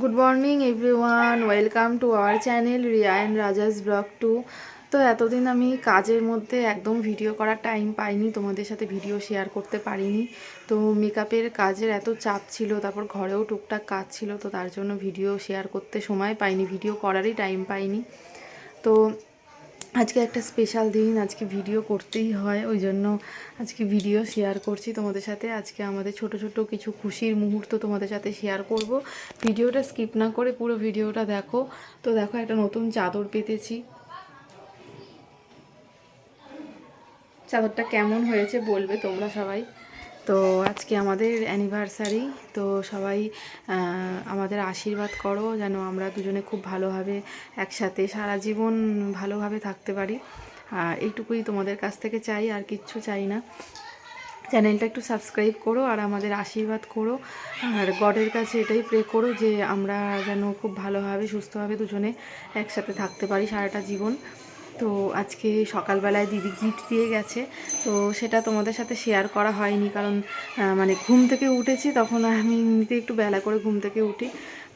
Good morning everyone welcome to our channel Riya and Raja's blog two তো এতদিন আমি কাজের মধ্যে একদম ভিডিও করার টাইম পাইনি, তোমাদের সাথে ভিডিও শেয়ার করতে পারিনি। তো মেকআপের কাজের এত চাপ ছিল, তারপর ঘরেও টুকটাক কাজ ছিল, তো তার জন্য ভিডিও শেয়ার করতে সময় পাইনি ভিডিও করারই টাইম পাইনি। তো আজকে একটা স্পেশাল দিন, আজকে ভিডিও করতেই হয়, ওই জন্য আজকে ভিডিও শেয়ার করছি তোমাদের সাথে। আজকে আমাদের ছোট ছোট কিছু খুশির মুহূর্ত তোমাদের সাথে শেয়ার করব। ভিডিওটা স্কিপ না করে পুরো ভিডিওটা দেখো। তো দেখো, একটা নতুন চাদর পেতেছি। চাদরটা কেমন হয়েছে বলবে তোমরা সবাই। তো আজকে আমাদের অ্যানিভার্সারি তো সবাই আমাদের আশীর্বাদ করো যেন আমরা দুজনে খুব ভালোভাবে একসাথে সারা জীবন ভালোভাবে থাকতে পারি। এইটুকুই তোমাদের কাছ থেকে চাই, আর কিচ্ছু চাই না। চ্যানেলটা একটু সাবস্ক্রাইব করো আর আমাদের আশীর্বাদ করো। আর গডের কাছে এটাই প্রে করো যে আমরা যেন খুব ভালোভাবে, সুস্থভাবে দুজনে একসাথে থাকতে পারি সারাটা জীবন। তো আজকে সকালবেলায় দিদি গিফট দিয়ে গেছে, তো সেটা তোমাদের সাথে শেয়ার করা হয়নি কারণ মানে ঘুম থেকে উঠেছি তখন আমি নিতে একটু বেলা করে ঘুম থেকে উঠি।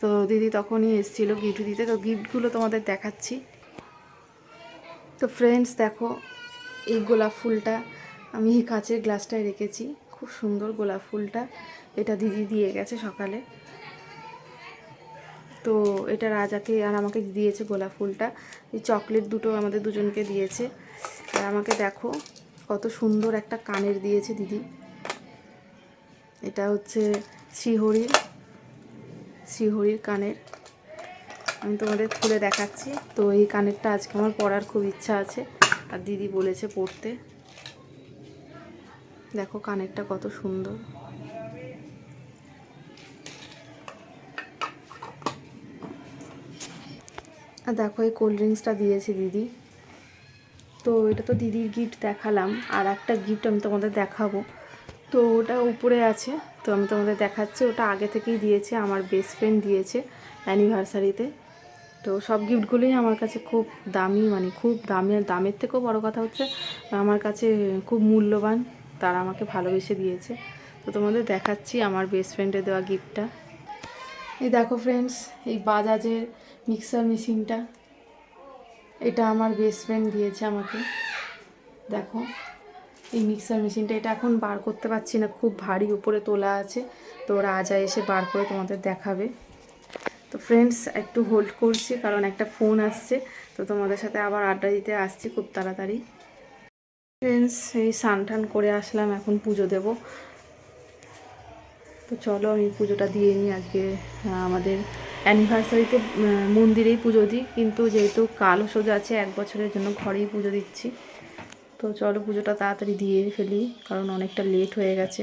তো দিদি তখনই এসেছিল গিফট দিতে, তো গিফটগুলো তোমাদের দেখাচ্ছি। তো ফ্রেন্ডস দেখো এই গোলাপ ফুলটা আমি কাচের গ্লাসটায় রেখেছি, খুব সুন্দর গোলাপ ফুলটা। এটা দিদি দিয়ে গেছে সকালে। তো এটা রাজাকে আর আমাকে দিয়েছে গোলাপ ফুলটা। এই চকলেট দুটো আমাদের দুজনকে দিয়েছে। আর আমাকে দেখো, কত সুন্দর একটা কানের দিয়েছে দিদি। এটা হচ্ছে শ্রীহরির শ্রীহরির কানের। আমি তোমাদের খুলে দেখাচ্ছি। তো এই কানেরটা আজকে আমার পরার খুব ইচ্ছা আছে। আর দিদি বলেছে পড়তে। দেখো কানেরটা কত সুন্দর। আর দেখো এই কোল্ড ড্রিঙ্কসটা দিয়েছে দিদি। তো এটা তো দিদির গিফট দেখালাম, আর একটা গিফট আমি তোমাদের দেখাবো। তো ওটা উপরে আছে, তো আমি তোমাদের দেখাচ্ছি। ওটা আগে থেকেই দিয়েছে, আমার বেস্ট ফ্রেন্ড দিয়েছে অ্যানিভার্সারিতে তো। সব গিফটগুলোই আমার কাছে খুব দামি মানে খুব দামি দামের থেকেও বড় কথা হচ্ছে, আমার কাছে খুব মূল্যবান, তারা আমাকে ভালোবেসে দিয়েছে। তো তোমাদের দেখাচ্ছি আমার বেস্ট ফ্রেন্ডে দেওয়া গিফটটা এই দেখো ফ্রেন্ডস এই বাজাজের মিক্সার মেশিনটা এটা আমার বেস্ট ফ্রেন্ড দিয়েছে আমাকে। দেখো, এই মিক্সার মেশিনটা এটা এখন বার করতে পারছি না, খুব ভারী উপরে তোলা আছে। তো ওরা আজা এসে বার করে তোমাদের দেখাবে। তো ফ্রেন্ডস একটু হোল্ড করছি, কারণ একটা ফোন আসছে। তো তোমাদের সাথে আবার আড্ডা দিতে আসছি খুব তাড়াতাড়ি। ফ্রেন্ডস এই স্নান করে আসলাম, এখন পুজো দেব। তো চলো, আমি পুজোটা দিয়ে নিই আজকে আমাদের অ্যানিভার্সারিতে মন্দিরেই পুজো দিই। কিন্তু যেহেতু কালো সোজা আছে, এক বছরের জন্য ঘরেই পুজো দিচ্ছি। তো চলো, পুজোটা তাড়াতাড়ি দিয়ে ফেলি, কারণ অনেকটা লেট হয়ে গেছে।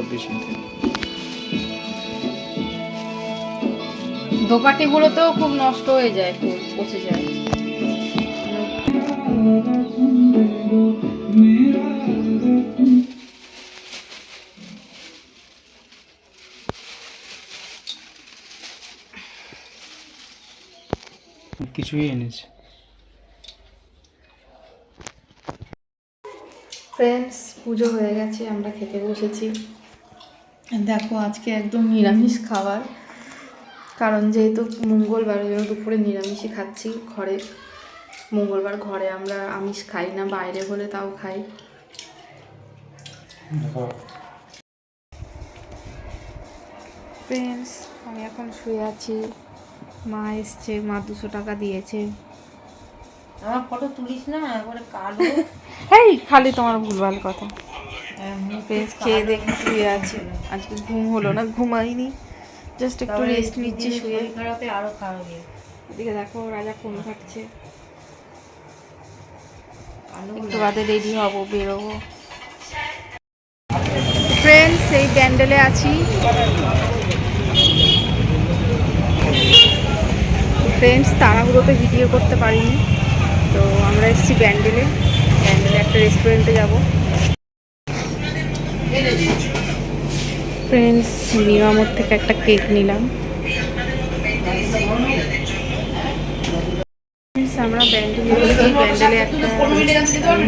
তখন করব দোপাটিগুলোতেও খুব নষ্ট হয়ে যায় ফুল পচে যায়। কিছুই এনেছে। ফ্রেন্ডস পুজো হয়ে গেছে আমরা খেতে বসেছি। দেখো আজকে একদম নিরামিষ খাবার। কারণ যেহেতু মঙ্গলবার ওই জন্য দুপুরে নিরামিষই খাচ্ছি ঘরে। মঙ্গলবার ঘরে আমরা আমিষ খাই না বাইরে হলে তাও খাই। ফ্রেন্ডস আমি এখন শুয়ে আছি। মা এসছে মা দুশো টাকা দিয়েছে। আমার ফটো তুলিস না একবারে কালো। এই খালি তোমার ভুলভাল কথা। ফ্রেন্ডস খেয়ে দেখে শুয়ে আছি। আজকে ঘুম হলো না ঘুমাইনি। জাস্ট একটু রেস্ট নিচ্ছি শুয়ে। খারাপে আরও খারাপ এদিকে দেখো রাজা ফোন ঘাটছে একটু বাদে রেডি হব বেরোবো। ফ্রেন্ডস এই ব্যান্ডেলে আছি। ফ্রেন্ডস তাড়াহুড়োতে ভিডিও করতে পারিনি। তো আমরা এসেছি ব্যান্ডেলে। ব্যান্ডেলে একটা রেস্টুরেন্টে যাব। ফ্রেন্ডস নিরামর থেকে একটা কেক নিলাম। আমরা ব্যান্ডেলে ব্যান্ডেলে একটা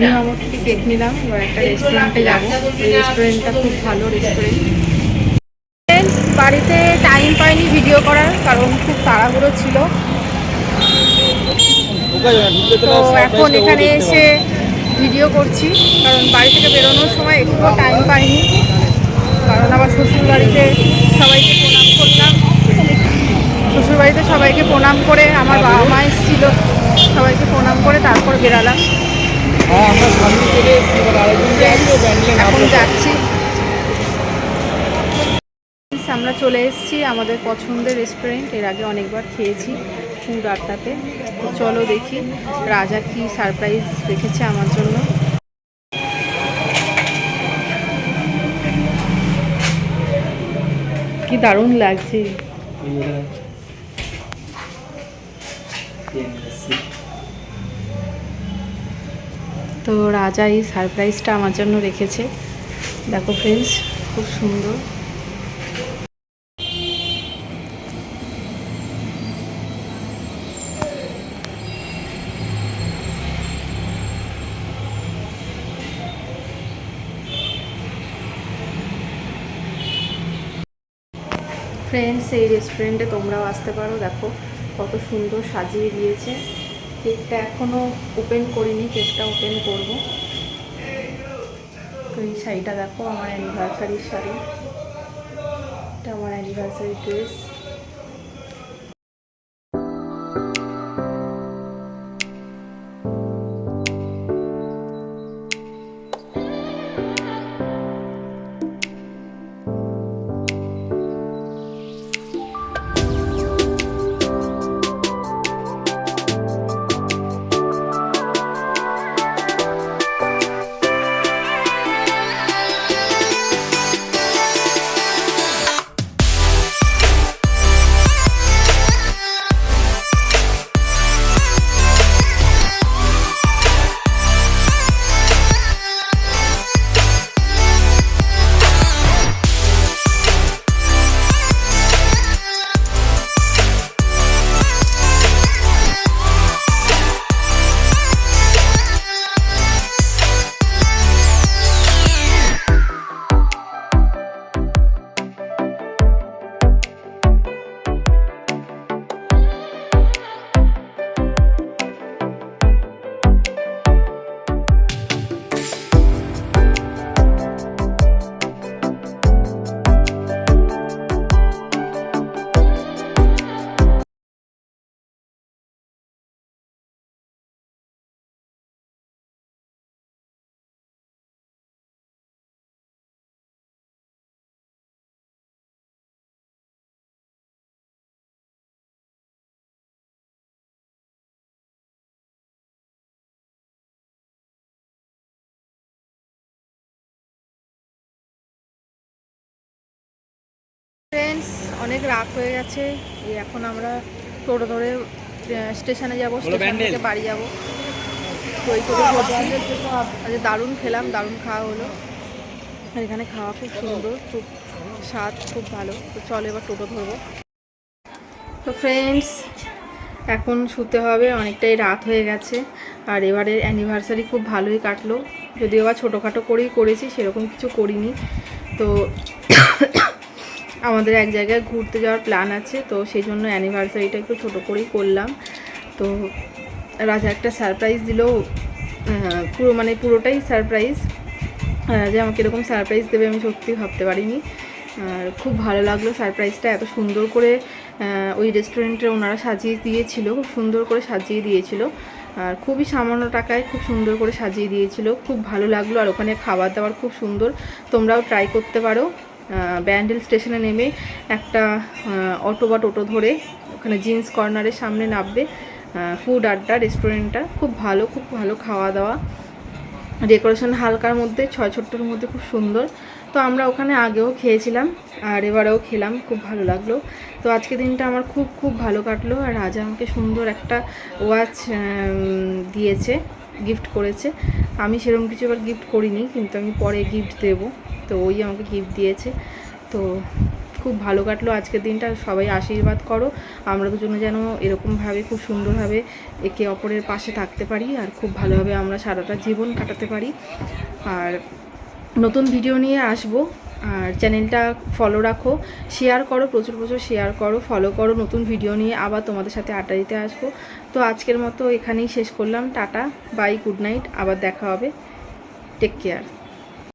নিরামর থেকে কেক নিলাম এবার একটা রেস্টুরেন্টে যাব। রেস্টুরেন্টটা খুব ভালো রেস্টুরেন্ট ফ্রেন্ডস বাড়িতে টাইম পাইনি ভিডিও করার কারণ খুব তাড়াহুড়ো ছিল। তো এখন এখানে এসে ভিডিও করছি কারণ বাড়ি থেকে বেরোনোর সময় একটুও টাইম পাইনি। কারণ আবার শ্বশুর বাড়িতে সবাইকে প্রণাম করলাম। শ্বশুর বাড়িতে সবাইকে প্রণাম করে আমার বাবা মা এসেছিল। সবাইকে প্রণাম করে তারপর বেরালাম। হ্যাঁ এখন যাচ্ছি। আমরা চলে এসেছি আমাদের পছন্দের রেস্টুরেন্টের আগে অনেকবার খেয়েছি। ফুড আড্ডাতে। তো চলো দেখি রাজা কি সারপ্রাইজ রেখেছে আমার জন্য। কি দারুণ লাগছে। তো রাজা এই সারপ্রাইজটা আমার জন্য রেখেছে। দেখো ফ্রেন্ডস খুব সুন্দর। ফ্রেন্ডস এই রেস্টুরেন্টে তোমরাও আসতে পারো। দেখো কত সুন্দর সাজিয়ে দিয়েছে। কেকটা এখনও ওপেন করিনি কেকটা ওপেন করব। তো এই শাড়িটা দেখো, আমার অ্যানিভার্সারির শাড়ি। এটা আমার অ্যানিভার্সারি ড্রেস অনেক রাত হয়ে গেছে এখন আমরা টোটো ধরে স্টেশনে যাব স্টেশন থেকে বাড়ি যাব। তো করে আজ দারুণ খেলাম দারুণ খাওয়া হলো। আর এখানে খাওয়া খুব সুন্দর খুব স্বাদ খুব ভালো। তো চল এবার টোটো ধরবো। তো ফ্রেন্ডস এখন শুতে হবে অনেকটাই রাত হয়ে গেছে। আর এবারের অ্যানিভার্সারি খুব ভালোই কাটলো। যদিও বা ছোটোখাটো করেই করেছি সেরকম কিছু করিনি। তো আমাদের এক জায়গায় ঘুরতে যাওয়ার প্ল্যান আছে, তো সেই জন্য অ্যানিভার্সারিটা একটু ছোটো করেই করলাম। তো রাজা একটা সারপ্রাইজ দিল পুরো মানে পুরোটাই সারপ্রাইজ যে আমাকে এরকম সারপ্রাইজ দেবে আমি সত্যি ভাবতে পারিনি। আর খুব ভালো লাগল সারপ্রাইজটা এত সুন্দর করে ওই রেস্টুরেন্টে ওনারা সাজিয়ে দিয়েছিল, খুব সুন্দর করে সাজিয়ে দিয়েছিল। আর খুবই সামান্য টাকায় খুব সুন্দর করে সাজিয়ে দিয়েছিল, খুব ভালো লাগল। আর ওখানে খাবার দাবার খুব সুন্দর, তোমরাও ট্রাই করতে পারো। ব্যান্ডেল স্টেশনে নেমে একটা অটো বা টোটো ধরে ওখানে জিন্স কর্নারের সামনে নামবে। ফুড আড্ডা, রেস্টুরেন্টটা। খুব ভালো খুব ভালো খাওয়া দাওয়া। ডেকোরেশন হালকার মধ্যে, ছয় ছোট্টর মধ্যে খুব সুন্দর। তো আমরা ওখানে আগেও খেয়েছিলাম আর এবারেও খেলাম, খুব ভালো লাগল। তো আজকে দিনটা আমার খুব খুব ভালো কাটলো আর রাজা আমাকে সুন্দর একটা ওয়াচ দিয়েছে গিফট করেছে। আমি সেরকম কিছু এবার গিফট করিনি, কিন্তু আমি পরে গিফট দেবো। তো ওই আমাকে গিফট দিয়েছে। তো খুব ভালো কাটলো আজকের দিনটা, সবাই আশীর্বাদ করো। আমরা দুজনে যেন এরকমভাবে খুব সুন্দরভাবে একে অপরের পাশে থাকতে পারি আর খুব ভালোভাবে আমরা সারাটা জীবন কাটাতে পারি। আর নতুন ভিডিও নিয়ে আসব। আর চ্যানেলটা ফলো রাখো শেয়ার করো, প্রচুর প্রচুর শেয়ার করো ফলো করো, নতুন ভিডিও নিয়ে আবার তোমাদের সাথে আড্ডা দিতে আসব। তো আজকের মতো এখানেই শেষ করলাম, টাটা বাই গুড নাইট আবার দেখা হবে। Take care